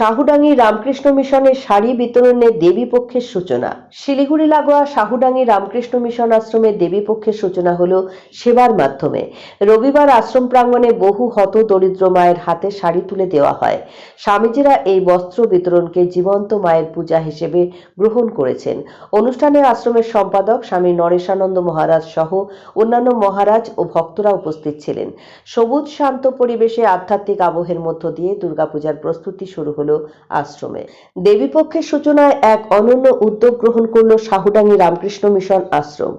শাহুডাঙ্গি রামকৃষ্ণ মিশনের শাড়ি বিতরণে দেবী পক্ষের সূচনা। শিলিগুড়ি লাগোয়া শাহুডাঙ্গি রামকৃষ্ণ মিশন আশ্রমে দেবী পক্ষের সূচনা হল সেবার মাধ্যমে। রবিবার আশ্রম প্রাঙ্গণে বহু হত দরিদ্র মায়ের হাতে শাড়ি তুলে দেওয়া হয়। স্বামীজিরা এই বস্ত্র বিতরণকে জীবন্ত মায়ের পূজা হিসেবে গ্রহণ করেছেন। অনুষ্ঠানে আশ্রমের সম্পাদক স্বামী নরেশানন্দ মহারাজ সহ অন্যান্য মহারাজ ও ভক্তরা উপস্থিত ছিলেন। সবুজ শান্ত পরিবেশে আধ্যাত্মিক আবহের মধ্য দিয়ে দুর্গাপূজার প্রস্তুতি শুরু হলো। আশ্রমে। দেবীপক্ষের সূচনায় এক অনন্য উদ্যোগ গ্রহণ করল শাহুডাঙ্গি রামকৃষ্ণ মিশন আশ্রম।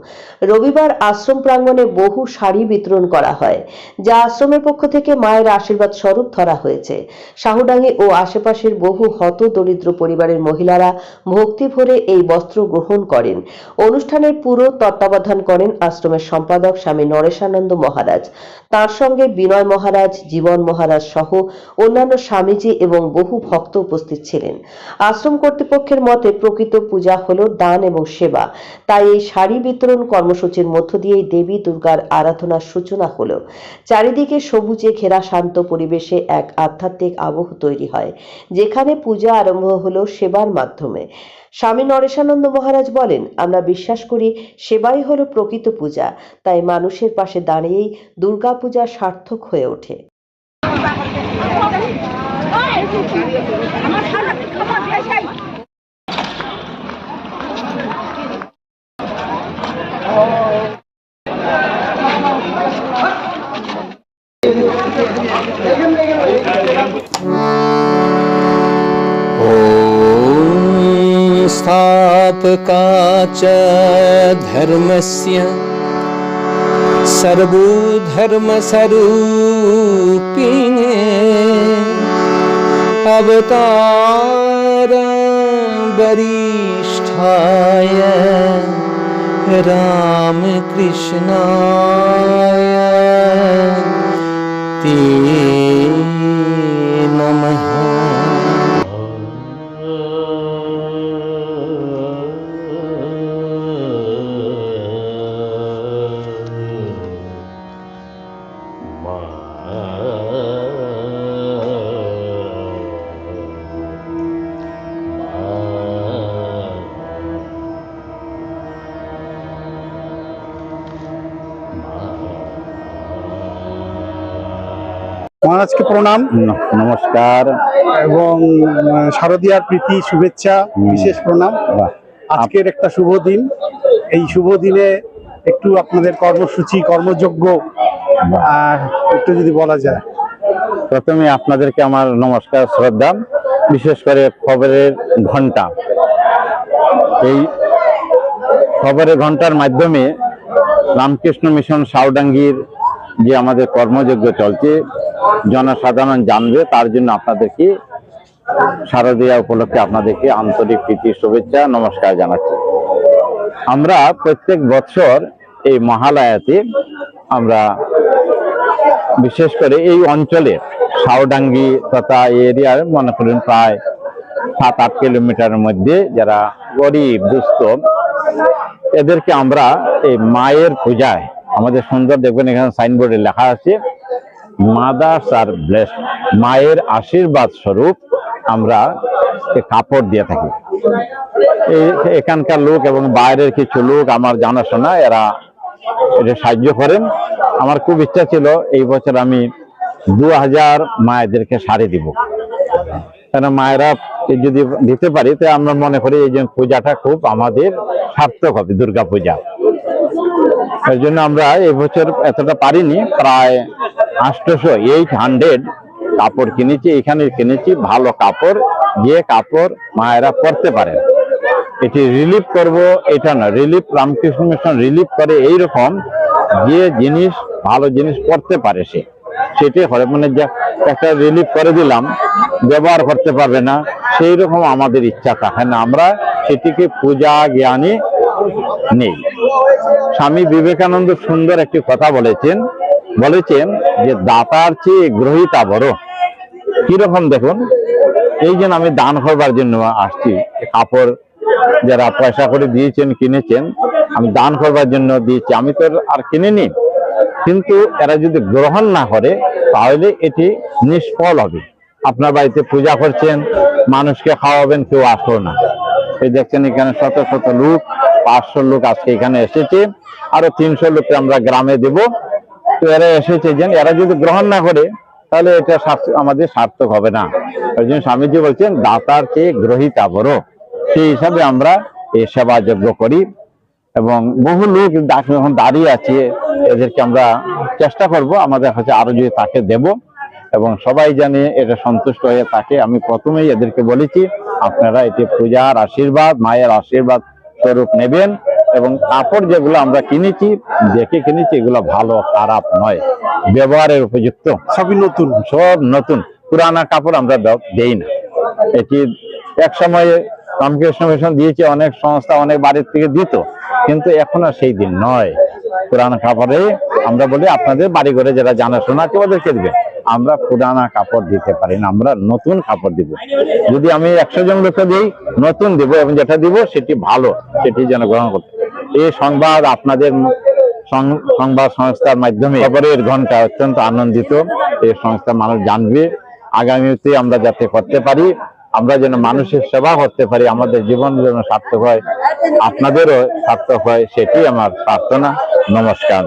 রবিবার আশ্রম প্রাঙ্গণে বহু শাড়ি বিতরণ করা হয়, যা আশ্রমের পক্ষ থেকে মায়ের আশীর্বাদ স্বরূপ ধরা হয়েছে। শাহুডাঙ্গি ও আশেপাশের বহু হত দরিদ্র পরিবারের মহিলারা ভক্তি ভরে এই বস্ত্র গ্রহণ করেন। অনুষ্ঠানের পুরো তত্ত্বাবধান করেন আশ্রমের সম্পাদক স্বামী নরেশানন্দ মহারাজ। তার সঙ্গে বিনয় মহারাজ, জীবন মহারাজ সহ অন্যান্য স্বামীজি এবং বহু ভক্ত উপস্থিত ছিলেন। আশ্রম কর্তৃপক্ষের মতে প্রকৃত পূজা হলো দান এবং সেবা। তাই এই শাড়ি বিতরণ কর্মসূচির মধ্য দিয়েই দেবী দুর্গার আরাধনার সূচনা হলো। চারিদিকে সবুজে ঘেরা শান্ত পরিবেশে এক আধ্যাত্মিক আবহ তৈরি হয়, যেখানে পূজা আরম্ভ হলো সেবার মাধ্যমে। স্বামী নরেশানন্দ মহারাজ বলেন, আমরা বিশ্বাস করি সেবাই হলো প্রকৃত পূজা, তাই মানুষের পাশে দাঁড়িয়েই দুর্গা পূজা সার্থক হয়ে ওঠে। আমার সারা খবর দিয়েছে ॐ स्थापका च धर्मस्य सर्वधर्मस्वरूपिणे अवतार वरिष्ठाय रामकृष्णाय ते মহারাজকে প্রণাম। নমস্কার। এবং শারদীয়ার প্রীতি শুভেচ্ছা বিশেষ প্রণাম। আজকের একটা শুভ দিন। এই শুভ দিনে একটু আপনাদের কর্মসূচি কর্মযোগ্য একটু যদি বলা যায়। প্রথমে আপনাদেরকে আমার নমস্কার শ্রদ্ধা। বিশেষ করে খবরের ঘণ্টা এই খবরের ঘণ্টার মাধ্যমে রামকৃষ্ণ মিশন সাউডাঙ্গির যে আমাদের কর্মযজ্ঞ চলছে জনসাধারণ জানবে, তার জন্য আপনাদেরকে শারদীয়া উপলক্ষে আপনাদেরকে আন্তরিক প্রীতি, শুভেচ্ছা, নমস্কার জানাচ্ছি। আমরা প্রত্যেক বছর এই মহালয়াতে আমরা বিশেষ করে এই অঞ্চলে সাউডাঙ্গি তথা এরিয়ার মনে করেন প্রায় সাত আট কিলোমিটারের মধ্যে যারা গরিব, দুস্থ, এদেরকে আমরা এই মায়ের পূজায়, আমাদের সুন্দর দেখবেন এখানে সাইনবোর্ডে লেখা আছে মাদার্স আর ব্লেস, মায়ের আশীর্বাদ স্বরূপ আমরা কাপড় দিয়ে থাকি। এখানকার লোক এবং বাইরের কিছু লোক আমার জানাশোনা, এরা এটা সাহায্য করেন। আমার খুব ইচ্ছা ছিল এই বছর আমি দু হাজার মায়েদেরকে শাড়ি দিব। কেন মায়েরা যদি দিতে পারি, তো আমরা মনে করি এই যে পূজাটা খুব আমাদের সার্থক হবে, দুর্গা পূজা। এর জন্য আমরা এই বছর এতটা পারিনি, প্রায় আটশোশো এইট হান্ড্রেড কাপড় কিনেছি, এখানে কিনেছি ভালো কাপড়, যে কাপড় মায়েরা পরতে পারেন এটি রিলিফ করব, এটা না রিলিফ রামকৃষ্ণ মিশন রিলিফ করে এই রকম যে জিনিস, ভালো জিনিস পড়তে পারে সে। সেটি করে মানে যে একটা রিলিফ করে দিলাম, ব্যবহার করতে পারবে না সেই রকম আমাদের ইচ্ছা থাকে না। আমরা সেটিকে পূজা জ্ঞানে নেই। স্বামী বিবেকানন্দ সুন্দর একটি কথা বলেছেন বলেছেন যে দাতার চেয়ে গ্রহিতা বড়। কীরকম দেখুন, এই জন্য আমি দান করবার জন্য আসছি কাপড় যারা পয়সা করে দিয়েছেন, কিনেছেন, আমি দান করবার জন্য দিয়েছি, আমি তো আর কিনিনি। কিন্তু এরা যদি গ্রহণ না করে, তাহলে এটি নিষ্ফল হবে। আপনার বাড়িতে পূজা করছেন, মানুষকে খাওয়াবেন, কেউ আসলো না। এই দেখছেন, এখানে শত শত লোক, পাঁচশো লোক আজকে এখানে এসেছে। আরও তিনশো লোককে আমরা গ্রামে দেব। তো এরা এসেছে যে এরা যদি গ্রহণ না করে, তাহলে এটা আমাদের সার্থক হবে না। ওই জন্য স্বামীজি বলছেন, দাতার চেয়ে গ্রহিতা বড়। সেই হিসাবে আমরা এই সেবা যজ্ঞ করি এবং বহু লোক এখন দাঁড়িয়ে আছে। এদেরকে আমরা চেষ্টা করব, আমাদের কাছে আরও যদি তাকে দেব এবং সবাই জানে এটা সন্তুষ্ট হয়ে তাকে। আমি প্রথমেই এদেরকে বলেছি, আপনারা এটি পূজার আশীর্বাদ, মায়ের আশীর্বাদ স্বরূপ নেবেন। এবং কাপড় যেগুলো আমরা কিনেছি দেখে কিনেছি এগুলো ভালো খারাপ নয়। ব্যবহারের উপযুক্ত। সবই নতুন। সব নতুন। পুরানা কাপড় আমরা দেই না। এটি এক সময়ে রামকৃষ্ণ মিশন দিয়েছে অনেক সংস্থা অনেক বাড়ির থেকে দিত। কিন্তু এখন আর সেই দিন নয়। পুরানা কাপড়ে আমরা বলি আপনাদের বাড়ি ঘরে যারা জানাশোনা আছে ওদেরকে দিবে। আমরা পুরানা কাপড় দিতে পারি না আমরা নতুন কাপড় দিব। যদি আমি একশো জন লোককে দিই নতুন দিব এবং যেটা দিব সেটি ভালো সেটি যেন গ্রহণ করতে এই সংবাদ আপনাদের সংবাদ সংস্থার মাধ্যমে। খবরের ঘণ্টা অত্যন্ত আনন্দিত। এই সংস্থা মানুষ জানবে। আগামীতে আমরা যাতে করতে পারি, আমরা যেন মানুষের সেবা করতে পারি, আমাদের জীবন যেন সার্থক হয়, আপনাদেরও সার্থক হয়, সেটি আমার প্রার্থনা। নমস্কার।